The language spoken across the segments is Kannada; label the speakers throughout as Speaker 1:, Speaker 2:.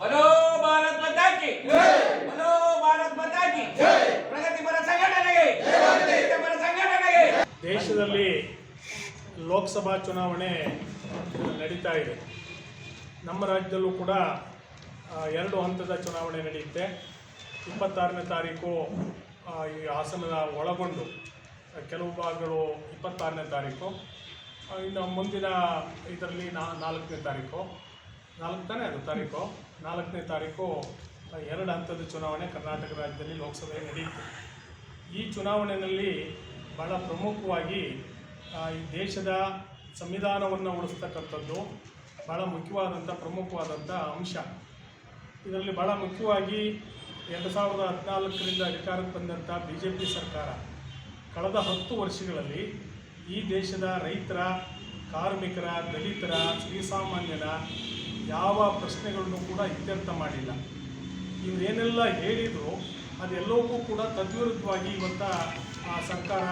Speaker 1: ಬಲೋ ಭಾರತ್ ಬತಾಕಿ ಬಲೋ ಭಾರತ್ ಬತಾಕಿ ಪ್ರಗತಿಪರ ಸಂಘಟನೆಗೆ. ಸಂಘಟನೆಗೆ.
Speaker 2: ದೇಶದಲ್ಲಿ ಲೋಕಸಭಾ ಚುನಾವಣೆ ನಡೀತಾ ಇದೆ. ನಮ್ಮ ರಾಜ್ಯದಲ್ಲೂ ಕೂಡ ಎರಡು ಹಂತದ ಚುನಾವಣೆ ನಡೆಯುತ್ತೆ. ಇಪ್ಪತ್ತಾರನೇ ತಾರೀಕು ಈ ಹಾಸನದ ಒಳಗೊಂಡು ಕೆಲವು ಭಾಗಗಳು ಇಪ್ಪತ್ತಾರನೇ ತಾರೀಕು. ಇನ್ನು ಮುಂದಿನ ಇದರಲ್ಲಿ ನಾಲ್ಕನೇ ತಾರೀಕು. ನಾಲ್ಕು ತಾನೇ ಅದು ತಾರೀಕು. ನಾಲ್ಕನೇ ತಾರೀಕು ಎರಡು ಹಂತದ ಚುನಾವಣೆ ಕರ್ನಾಟಕ ರಾಜ್ಯದಲ್ಲಿ ಲೋಕಸಭೆ ನಡೆಯಿತು. ಈ ಚುನಾವಣೆಯಲ್ಲಿ ಬಹಳ ಪ್ರಮುಖವಾಗಿ ಈ ದೇಶದ ಸಂವಿಧಾನವನ್ನು ಉಳಿಸ್ತಕ್ಕಂಥದ್ದು ಭಾಳ ಮುಖ್ಯವಾದಂಥ ಪ್ರಮುಖವಾದಂಥ ಅಂಶ. ಇದರಲ್ಲಿ ಭಾಳ ಮುಖ್ಯವಾಗಿ ಎರಡು ಸಾವಿರದ ಹದಿನಾಲ್ಕರಿಂದ ಅಧಿಕಾರಕ್ಕೆ ಬಂದಂಥ ಬಿ ಜೆ ಪಿ ಸರ್ಕಾರ. ಕಳೆದ ಹತ್ತು ವರ್ಷಗಳಲ್ಲಿ ಈ ದೇಶದ ರೈತರ, ಕಾರ್ಮಿಕರ, ದಲಿತರ ಶ್ರೀಸಾಮಾನ್ಯರ ಯಾವ ಪ್ರಶ್ನೆಗಳನ್ನು ಕೂಡ ಇತ್ಯರ್ಥ ಮಾಡಿಲ್ಲ. ಇವರೇನೆಲ್ಲ ಹೇಳಿದ್ರು, ಅದೆಲ್ಲವೂ ಕೂಡ ತದ್ವಿರುದ್ಧವಾಗಿ ಇವತ್ತ ಆ ಸರ್ಕಾರ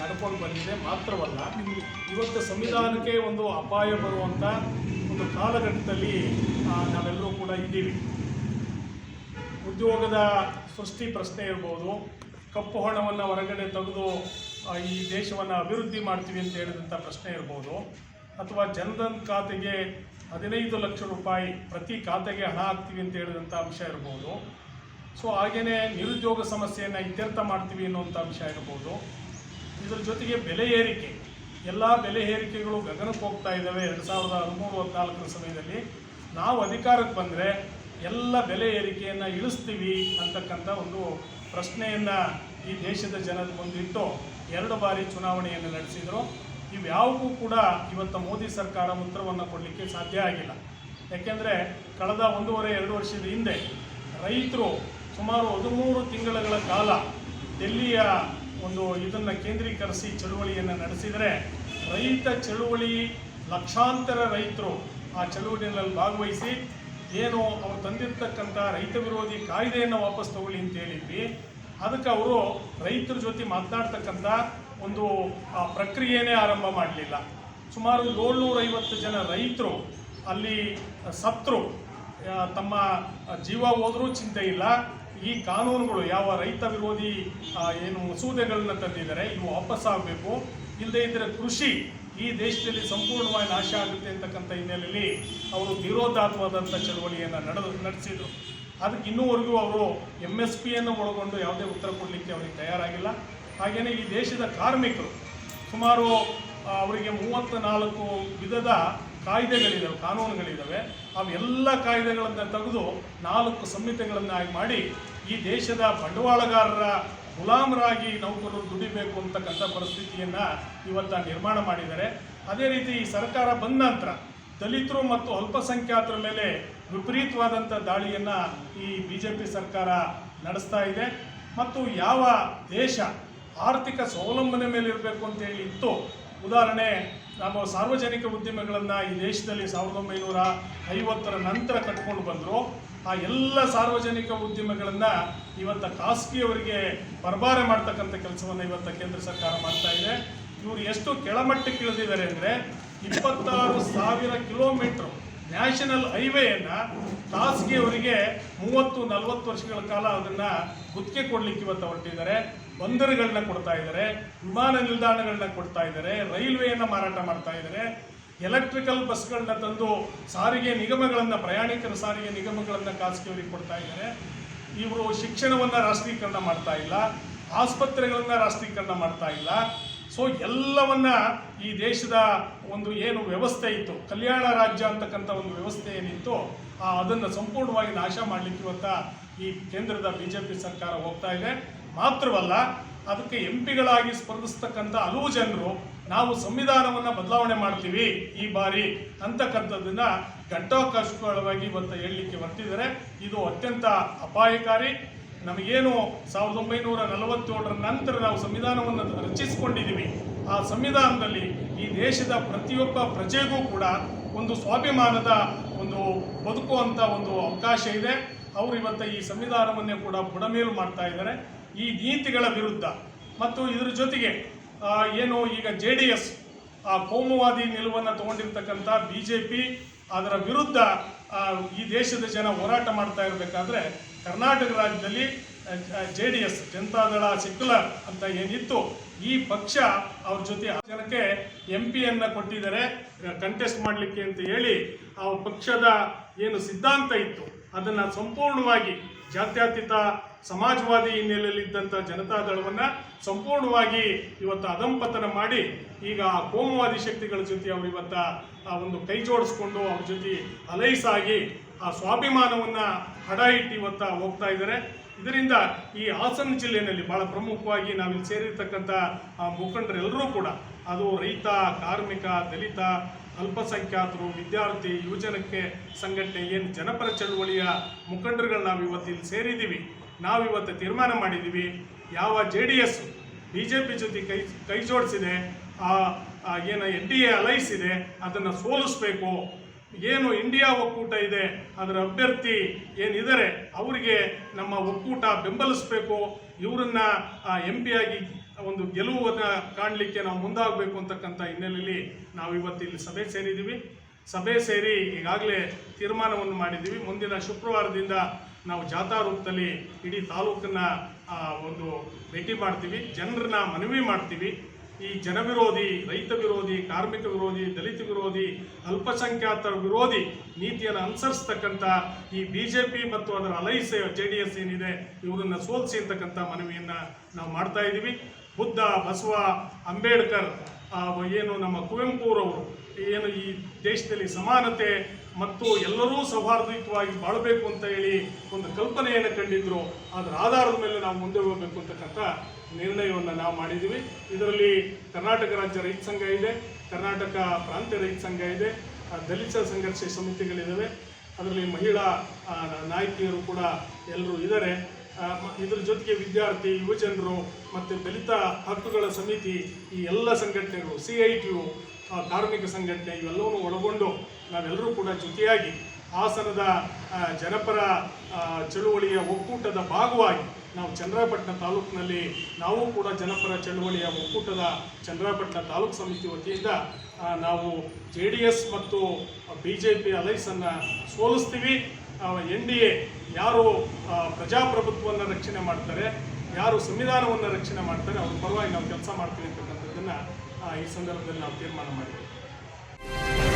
Speaker 2: ನಡ್ಕೊಂಡು ಬಂದಿದೆ. ಮಾತ್ರವಲ್ಲ, ಇವತ್ತು ಸಂವಿಧಾನಕ್ಕೆ ಒಂದು ಅಪಾಯ ಬರುವಂಥ ಒಂದು ಕಾಲಘಟ್ಟದಲ್ಲಿ ನಾವೆಲ್ಲರೂ ಕೂಡ ಇದ್ದೀವಿ. ಉದ್ಯೋಗದ ಸೃಷ್ಟಿ ಪ್ರಶ್ನೆ ಇರ್ಬೋದು, ಕಪ್ಪು ಹಣವನ್ನು ಹೊರಗಡೆ ತೆಗೆದು ಈ ದೇಶವನ್ನು ಅಭಿವೃದ್ಧಿ ಮಾಡ್ತೀವಿ ಅಂತ ಹೇಳಿದಂಥ ಪ್ರಶ್ನೆ ಇರ್ಬೋದು. ಅಥವಾ ಜನಧನ್ ಖಾತೆಗೆ ಹದಿನೈದು ಲಕ್ಷ ರೂಪಾಯಿ ಪ್ರತಿ ಖಾತೆಗೆ ಹಣ ಹಾಕ್ತೀವಿ ಅಂತ ಹೇಳಿದಂಥ ಅಂಶ ಇರ್ಬೋದು. ಸೊ ಹಾಗೆಯೇ ನಿರುದ್ಯೋಗ ಸಮಸ್ಯೆಯನ್ನು ಇತ್ಯರ್ಥ ಮಾಡ್ತೀವಿ ಅನ್ನುವಂಥ ಅಂಶ ಇರ್ಬೋದು. ಇದರ ಜೊತೆಗೆ ಬೆಲೆ ಏರಿಕೆ. ಎಲ್ಲ ಬೆಲೆ ಏರಿಕೆಗಳು ಗಗನಕ್ಕೆ ಹೋಗ್ತಾ ಇದ್ದಾವೆ ಎರಡು ಸಾವಿರದ ಹದಿಮೂರು, ಹದಿನಾಲ್ಕರ ಸಮಯದಲ್ಲಿ. ನಾವು ಅಧಿಕಾರಕ್ಕೆ ಬಂದರೆ ಎಲ್ಲ ಬೆಲೆ ಏರಿಕೆಯನ್ನು ಇಳಿಸ್ತೀವಿ ಅಂತಕ್ಕಂಥ ಒಂದು ಪ್ರಶ್ನೆಯನ್ನು ಈ ದೇಶದ ಜನರ ಮುಂದಿಟ್ಟು ಎರಡು ಬಾರಿ ಚುನಾವಣೆಯನ್ನು ನಡೆಸಿದರು. ಇವ್ಯಾವುಗೂ ಕೂಡ ಇವತ್ತು ಮೋದಿ ಸರ್ಕಾರ ಉತ್ತರವನ್ನು ಕೊಡಲಿಕ್ಕೆ ಸಾಧ್ಯ ಆಗಿಲ್ಲ. ಯಾಕೆಂದರೆ ಕಳೆದ ಒಂದೂವರೆ, ಎರಡು ವರ್ಷದ ಹಿಂದೆ ರೈತರು ಸುಮಾರು ಹದಿಮೂರು ತಿಂಗಳುಗಳ ಕಾಲ ಡೆಲ್ಲಿಯ ಒಂದು ಇದನ್ನು ಕೇಂದ್ರೀಕರಿಸಿ ಚಳುವಳಿಯನ್ನು ನಡೆಸಿದರೆ ರೈತ ಚಳುವಳಿ ಲಕ್ಷಾಂತರ ರೈತರು ಆ ಚಳುವಳಿಯಲ್ಲಿ ಭಾಗವಹಿಸಿ, ಏನು ಅವರು ತಂದಿರ್ತಕ್ಕಂಥ ರೈತ ವಿರೋಧಿ ಕಾಯ್ದೆಯನ್ನು ವಾಪಸ್ ತಗೊಳ್ಳಿ ಅಂತ ಹೇಳಿದ್ವಿ. ಅದಕ್ಕೆ ಅವರು ರೈತರ ಜೊತೆ ಮಾತನಾಡ್ತಕ್ಕಂಥ ಒಂದು ಪ್ರಕ್ರಿಯೆನೇ ಆರಂಭ ಮಾಡಲಿಲ್ಲ. ಸುಮಾರು ಏಳ್ನೂರೈವತ್ತು ಜನ ರೈತರು, ಅಲ್ಲಿ ಸತ್ರು ತಮ್ಮ ಜೀವ ಹೋದರೂ ಚಿಂತೆ ಇಲ್ಲ. ಈ ಕಾನೂನುಗಳು ಯಾವ ರೈತ ವಿರೋಧಿ ಏನು ಮಸೂದೆಗಳನ್ನ ತಂದಿದ್ದಾರೆ, ಇವು ವಾಪಸ್ ಆಗಬೇಕು. ಇಲ್ಲದೇ ಇದ್ದರೆ ಕೃಷಿ ಈ ದೇಶದಲ್ಲಿ ಸಂಪೂರ್ಣವಾಗಿ ನಾಶ ಆಗುತ್ತೆ ಅಂತಕ್ಕಂಥ ಹಿನ್ನೆಲೆಯಲ್ಲಿ ಅವರು ವಿರೋಧಾತ್ವಾದಂಥ ಚಳವಳಿಯನ್ನು ನಡೆದು, ನಡೆಸಿದರು. ಅದಕ್ಕೆ ಇನ್ನೂವರೆಗೂ ಅವರು ಎಂ ಎಸ್ ಪಿಯನ್ನು ಒಳಗೊಂಡು ಯಾವುದೇ ಉತ್ತರ ಕೊಡಲಿಕ್ಕೆ ಅವರಿಗೆ ತಯಾರಾಗಿಲ್ಲ. ಹಾಗೆಯೇ ಈ ದೇಶದ ಕಾರ್ಮಿಕರು, ಸುಮಾರು ಅವರಿಗೆ ಮೂವತ್ತ ನಾಲ್ಕು ವಿಧದ ಕಾಯ್ದೆಗಳಿದ್ದಾವೆ ಕಾನೂನುಗಳಿದ್ದಾವೆ ಅವೆಲ್ಲ ಕಾಯ್ದೆಗಳನ್ನು ತೆಗೆದು ನಾಲ್ಕು ಸಂಹಿತೆಗಳನ್ನಾಗಿ ಮಾಡಿ ಈ ದೇಶದ ಬಂಡವಾಳಗಾರರ ಗುಲಾಮರಾಗಿ ನೌಕರರು ದುಡಿಬೇಕು ಅಂತಕ್ಕಂಥ ಪರಿಸ್ಥಿತಿಯನ್ನು ಇವತ್ತು ನಿರ್ಮಾಣ ಮಾಡಿದ್ದಾರೆ. ಅದೇ ರೀತಿ ಈ ಸರ್ಕಾರ ಬಂದ ನಂತರ ದಲಿತರು ಮತ್ತು ಅಲ್ಪಸಂಖ್ಯಾತರ ಮೇಲೆ ವಿಪರೀತವಾದಂಥ ದಾಳಿಯನ್ನು ಈ ಬಿ ಜೆ ಪಿ ಸರ್ಕಾರ ನಡೆಸ್ತಾ ಇದೆ. ಮತ್ತು ಯಾವ ದೇಶ ಆರ್ಥಿಕ ಸ್ವಾವಲಂಬನೆ ಮೇಲೆ ಇರಬೇಕು ಅಂತ ಹೇಳಿ ಇತ್ತು. ಉದಾಹರಣೆ ನಾವು ಸಾರ್ವಜನಿಕ ಉದ್ಯಮಗಳನ್ನು ಈ ದೇಶದಲ್ಲಿ ಸಾವಿರದ ಒಂಬೈನೂರ ಐವತ್ತರ ನಂತರ ಕಟ್ಕೊಂಡು ಬಂದರು. ಆ ಎಲ್ಲ ಸಾರ್ವಜನಿಕ ಉದ್ಯಮಗಳನ್ನು ಇವತ್ತು ಖಾಸಗಿಯವರಿಗೆ ಬರಬಾರೆ ಮಾಡ್ತಕ್ಕಂಥ ಕೆಲಸವನ್ನು ಇವತ್ತು ಕೇಂದ್ರ ಸರ್ಕಾರ ಮಾಡ್ತಾ ಇದೆ. ಇವರು ಎಷ್ಟು ಕೆಳಮಟ್ಟಕ್ಕೆ ಇಳಿದಿದ್ದಾರೆ ಅಂದರೆ ಇಪ್ಪತ್ತಾರು ಸಾವಿರ ಕಿಲೋಮೀಟ್ರ್ ನ್ಯಾಷನಲ್ ಹೈವೆಯನ್ನು ಖಾಸಗಿ ಅವರಿಗೆ ಮೂವತ್ತು, ನಲವತ್ತು ವರ್ಷಗಳ ಕಾಲ ಅದನ್ನು ಗುತ್ತಿಗೆ ಕೊಡಲಿಕ್ಕೆ ಇವತ್ತು ಹೊರಟಿದ್ದಾರೆ. ಬಂದರುಗಳನ್ನ ಕೊಡ್ತಾ ಇದ್ದಾರೆ, ವಿಮಾನ ನಿಲ್ದಾಣಗಳನ್ನ ಕೊಡ್ತಾ ಇದ್ದಾರೆ, ರೈಲ್ವೆಯನ್ನು ಮಾರಾಟ ಮಾಡ್ತಾ ಇದ್ದಾರೆ. ಎಲೆಕ್ಟ್ರಿಕಲ್ ಬಸ್ಗಳನ್ನ ತಂದು ಸಾರಿಗೆ ನಿಗಮಗಳನ್ನು, ಪ್ರಯಾಣಿಕರ ಸಾರಿಗೆ ನಿಗಮಗಳನ್ನು ಖಾಸಗಿಯವರಿಗೆ ಕೊಡ್ತಾ ಇದ್ದಾರೆ. ಇವರು ಶಿಕ್ಷಣವನ್ನು ರಾಷ್ಟ್ರೀಕರಣ ಮಾಡ್ತಾ ಇಲ್ಲ, ಆಸ್ಪತ್ರೆಗಳನ್ನು ರಾಷ್ಟ್ರೀಕರಣ ಮಾಡ್ತಾ ಇಲ್ಲ. ಸೊ ಎಲ್ಲವನ್ನ ಈ ದೇಶದ ಒಂದು ಏನು ವ್ಯವಸ್ಥೆ ಇತ್ತು, ಕಲ್ಯಾಣ ರಾಜ್ಯ ಅಂತಕ್ಕಂಥ ಒಂದು ವ್ಯವಸ್ಥೆ ಏನಿತ್ತು, ಆ ಅದನ್ನು ಸಂಪೂರ್ಣವಾಗಿ ನಾಶ ಮಾಡಲಿಕ್ಕೆ ಇವತ್ತ ಈ ಕೇಂದ್ರದ ಬಿ ಜೆ ಪಿ ಸರ್ಕಾರ ಹೋಗ್ತಾ ಇದೆ. ಮಾತ್ರವಲ್ಲ, ಅದಕ್ಕೆ ಎಂ ಪಿಗಳಾಗಿ ಸ್ಪರ್ಧಿಸ್ತಕ್ಕಂಥ ಹಲವು ಜನರು, ನಾವು ಸಂವಿಧಾನವನ್ನು ಬದಲಾವಣೆ ಮಾಡ್ತೀವಿ ಈ ಬಾರಿ ಅಂತಕ್ಕಂಥದ್ದನ್ನ ಘಂಟಾಕಾಶವಾಗಿ ಇವತ್ತು ಹೇಳಲಿಕ್ಕೆ ಬರ್ತಿದ್ದಾರೆ. ಇದು ಅತ್ಯಂತ ಅಪಾಯಕಾರಿ ನಮಗೇನು ಸಾವಿರದ ಒಂಬೈನೂರ ನಲವತ್ತೇಳರ ನಂತರ ನಾವು ಸಂವಿಧಾನವನ್ನು ರಚಿಸಿಕೊಂಡಿದ್ದೀವಿ, ಆ ಸಂವಿಧಾನದಲ್ಲಿ ಈ ದೇಶದ ಪ್ರತಿಯೊಬ್ಬ ಪ್ರಜೆಗೂ ಕೂಡ ಒಂದು ಸ್ವಾಭಿಮಾನದ ಒಂದು ಬದುಕುವಂಥ ಒಂದು ಅವಕಾಶ ಇದೆ. ಅವರು ಇವತ್ತು ಈ ಸಂವಿಧಾನವನ್ನೇ ಕೂಡ ಬುಡಮೇಲು ಮಾಡ್ತಾ ಇದ್ದಾರೆ. ಈ ನೀತಿಗಳ ವಿರುದ್ಧ. ಮತ್ತು ಇದರ ಜೊತೆಗೆ ಏನು ಈಗ ಜೆ ಡಿ ಎಸ್, ಆ ಕೋಮುವಾದಿ ನಿಲುವನ್ನು ತಗೊಂಡಿರ್ತಕ್ಕಂಥ ಬಿ ಜೆ ಪಿ, ಅದರ ವಿರುದ್ಧ ಈ ದೇಶದ ಜನ ಹೋರಾಟ ಮಾಡ್ತಾ ಇರಬೇಕಾದ್ರೆ ಕರ್ನಾಟಕ ರಾಜ್ಯದಲ್ಲಿ J D S, Janata Dal, secular ಅಂತ ಏನಿತ್ತು, ಈ ಪಕ್ಷ ಅವ್ರ ಜೊತೆ ಆ ಜನಕ್ಕೆ ಎಂ ಪಿಯನ್ನು ಕೊಟ್ಟಿದ್ದಾರೆ ಕಂಟೆಸ್ಟ್ ಮಾಡಲಿಕ್ಕೆ ಅಂತ ಹೇಳಿ ಆ ಪಕ್ಷದ ಏನು ಸಿದ್ಧಾಂತ ಇತ್ತು, ಅದನ್ನು ಸಂಪೂರ್ಣವಾಗಿ ಜಾತ್ಯತೀತ ಸಮಾಜವಾದಿ ಹಿನ್ನೆಲೆಯಲ್ಲಿದ್ದಂಥ ಜನತಾದಳವನ್ನು ಸಂಪೂರ್ಣವಾಗಿ ಇವತ್ತು ಅಧಂಪತನ ಮಾಡಿ, ಈಗ ಆ ಕೋಮುವಾದಿ ಶಕ್ತಿಗಳ ಜೊತೆ ಅವರು ಇವತ್ತ ಆ ಒಂದು ಕೈ ಜೋಡಿಸ್ಕೊಂಡು ಅವ್ರ ಜೊತೆ ಅಲೈಸಾಗಿ ಆ ಸ್ವಾಭಿಮಾನವನ್ನು ಹಡ ಇಟ್ಟು ಇವತ್ತ ಹೋಗ್ತಾ ಇದ್ದಾರೆ ಇದರಿಂದ ಈ ಹಾಸನ ಜಿಲ್ಲೆಯಲ್ಲಿ ಬಹಳ ಪ್ರಮುಖವಾಗಿ ನಾವಿಲ್ಲಿ ಸೇರಿರ್ತಕ್ಕಂಥ ಮುಖಂಡರೆಲ್ಲರೂ ಕೂಡ, ಅದು ರೈತ, ಕಾರ್ಮಿಕ, ದಲಿತ ಅಲ್ಪಸಂಖ್ಯಾತರು, ವಿದ್ಯಾರ್ಥಿ, ಯುವಜನಕ್ಕೆ ಸಂಘಟನೆ ಏನು ಜನಪರ ಚಳುವಳಿಯ ಮುಖಂಡರುಗಳು ನಾವು ಇವತ್ತು ಇಲ್ಲಿ ಸೇರಿದ್ದೀವಿ ನಾವಿವತ್ತು ತೀರ್ಮಾನ ಮಾಡಿದ್ದೀವಿ ಯಾವ J D S B J P ಜೊತೆ ಕೈ ಕೈ ಜೋಡಿಸಿದೆ, ಆ ಏನು ಎನ್ ಡಿ ಎ ಅಲೈಸ್ ಇದೆ, ಅದನ್ನು ಸೋಲಿಸ್ಬೇಕು. ಏನು ಇಂಡಿಯಾ ಒಕ್ಕೂಟ ಇದೆ, ಅದರ ಅಭ್ಯರ್ಥಿ ಏನಿದ್ದಾರೆ ಅವರಿಗೆ ನಮ್ಮ ಒಕ್ಕೂಟ ಬೆಂಬಲಿಸಬೇಕು. ಇವರನ್ನ ಎಂ ಆಗಿ ಒಂದು ಗೆಲುವನ್ನು ಕಾಣಲಿಕ್ಕೆ ನಾವು ಮುಂದಾಗಬೇಕು ಅಂತಕ್ಕಂಥ ಹಿನ್ನೆಲೆಯಲ್ಲಿ ನಾವು ಇವತ್ತು ಇಲ್ಲಿ ಸಭೆ ಸೇರಿದ್ದೀವಿ. ಸಭೆ ಸೇರಿ ಈಗಾಗಲೇ ತೀರ್ಮಾನವನ್ನು ಮಾಡಿದ್ದೀವಿ. ಮುಂದಿನ ಶುಕ್ರವಾರದಿಂದ ನಾವು ಜಾಥಾ ರೂಪದಲ್ಲಿ ಇಡೀ ತಾಲೂಕನ್ನ ಒಂದು ಭೇಟಿ ಮಾಡ್ತೀವಿ. ಜನರನ್ನ ಮನವಿ ಮಾಡ್ತೀವಿ. ಈ ಜನವಿರೋಧಿ, ರೈತ ವಿರೋಧಿ, ಕಾರ್ಮಿಕ ವಿರೋಧಿ, ದಲಿತ ವಿರೋಧಿ ಅಲ್ಪಸಂಖ್ಯಾತರ ವಿರೋಧಿ ನೀತಿಯನ್ನು ಅನುಸರಿಸ್ತಕ್ಕಂಥ ಈ ಬಿ ಜೆ ಪಿ ಮತ್ತು ಅದರ ಅಲೈಸ್ ಜೆ ಡಿ ಎಸ್ ಏನಿದೆ, ಇವರನ್ನ ಸೋಲಿಸಿ ಅಂತಕ್ಕಂಥ ಮನವಿಯನ್ನು ನಾವು ಮಾಡ್ತಾ ಇದ್ದೀವಿ. ಬುದ್ಧ, ಬಸವ, ಅಂಬೇಡ್ಕರ್ ಏನು ನಮ್ಮ ಕುವೆಂಪುರವರು, ಏನು ಈ ದೇಶದಲ್ಲಿ ಸಮಾನತೆ ಮತ್ತು ಎಲ್ಲರೂ ಸೌಹಾರ್ದಯುತವಾಗಿ ಬಾಳಬೇಕು ಅಂತ ಹೇಳಿ ಒಂದು ಕಲ್ಪನೆಯನ್ನು ಕಂಡಿದ್ರು. ಅದರ ಆಧಾರದ ಮೇಲೆ ನಾವು ಮುಂದೆ ಹೋಗಬೇಕು ಅಂತಕ್ಕಂಥ ನಿರ್ಣಯವನ್ನು ನಾವು ಮಾಡಿದ್ದೀವಿ. ಇದರಲ್ಲಿ ಕರ್ನಾಟಕ ರಾಜ್ಯ ರೈತ ಸಂಘ ಇದೆ, ಕರ್ನಾಟಕ ಪ್ರಾಂತ್ಯ ರೈತ ಸಂಘ ಇದೆ ದಲಿತ ಸಂಘರ್ಷ ಸಮಿತಿಗಳಿದ್ದಾವೆ ಅದರಲ್ಲಿ ಮಹಿಳಾ ನಾಯಕಿಯರು ಕೂಡ ಎಲ್ಲರೂ ಇದ್ದಾರೆ ಇದ್ರ ಜೊತೆಗೆ ವಿದ್ಯಾರ್ಥಿ, ಯುವಜನರು ಮತ್ತು ದಲಿತ ಹಕ್ಕುಗಳ ಸಮಿತಿ, ಈ ಎಲ್ಲ ಸಂಘಟನೆಗಳು, ಸಿ ಐ ಟಿ ಯು ಕಾರ್ಮಿಕ ಸಂಘಟನೆ, ಇವೆಲ್ಲವನ್ನು ಒಳಗೊಂಡು ನಾವೆಲ್ಲರೂ ಕೂಡ ಜೊತೆಯಾಗಿ ಹಾಸನದ ಜನಪರ ಚಳುವಳಿಯ ಒಕ್ಕೂಟದ ಭಾಗವಾಗಿ ನಾವು ಚಂದ್ರಪಟ್ಟಣ ತಾಲೂಕಿನಲ್ಲಿ ನಾವು ಕೂಡ ಜನಪರ ಚಳುವಳಿಯ ಒಕ್ಕೂಟದ ಚಂದ್ರಪಟ್ಟಣ ತಾಲೂಕು ಸಮಿತಿ ವತಿಯಿಂದ ನಾವು ಜೆ ಡಿ ಎಸ್ ಮತ್ತು ಬಿ ಜೆ ಪಿ ಅಲೈಸನ್ನು ಸೋಲಿಸ್ತೀವಿ. ಎನ್ ಡಿ ಎ ಯಾರು ಪ್ರಜಾಪ್ರಭುತ್ವವನ್ನು ರಕ್ಷಣೆ ಮಾಡ್ತಾರೆ, ಯಾರು ಸಂವಿಧಾನವನ್ನು ರಕ್ಷಣೆ ಮಾಡ್ತಾರೆ, ಅವ್ರ ಪರವಾಗಿ ನಾವು ಕೆಲಸ ಮಾಡ್ತೀವಿ ಅಂತಕ್ಕಂಥದ್ದನ್ನು ಈ ಸಂದರ್ಭದಲ್ಲಿ ನಾವು ತೀರ್ಮಾನ ಮಾಡಿದ್ದೀವಿ.